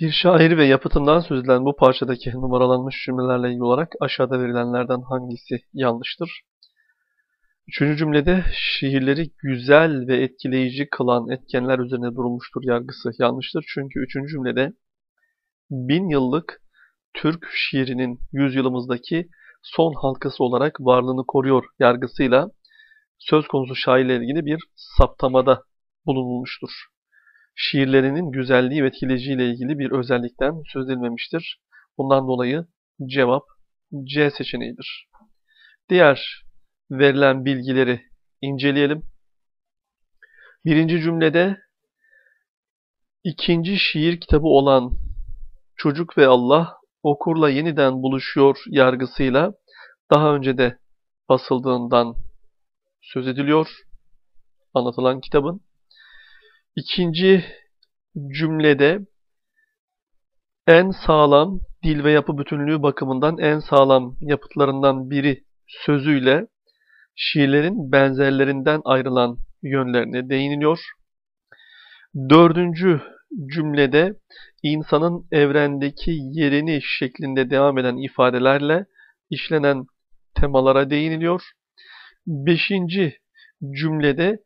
Bir şair ve yapıtından söz edilen bu parçadaki numaralanmış cümlelerle ilgili olarak aşağıda verilenlerden hangisi yanlıştır? Üçüncü cümlede şiirleri güzel ve etkileyici kılan etkenler üzerine durulmuştur yargısı yanlıştır. Çünkü üçüncü cümlede bin yıllık Türk şiirinin yüzyılımızdaki son halkası olarak varlığını koruyor yargısıyla söz konusu şairle ilgili bir saptamada bulunulmuştur. Şiirlerinin güzelliği ve etkileyiciliği ile ilgili bir özellikten söz edilmemiştir. Bundan dolayı cevap C seçeneğidir. Diğer verilen bilgileri inceleyelim. Birinci cümlede ikinci şiir kitabı olan Çocuk ve Allah okurla yeniden buluşuyor yargısıyla daha önce de basıldığından söz ediliyor anlatılan kitabın. İkinci cümlede en sağlam dil ve yapı bütünlüğü bakımından en sağlam yapıtlarından biri sözüyle şiirlerin benzerlerinden ayrılan yönlerine değiniliyor. Dördüncü cümlede insanın evrendeki yerini şeklinde devam eden ifadelerle işlenen temalara değiniliyor. Beşinci cümlede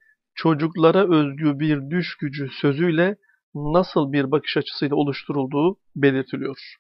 çocuklara özgü bir düş gücü sözüyle nasıl bir bakış açısıyla oluşturulduğu belirtiliyor.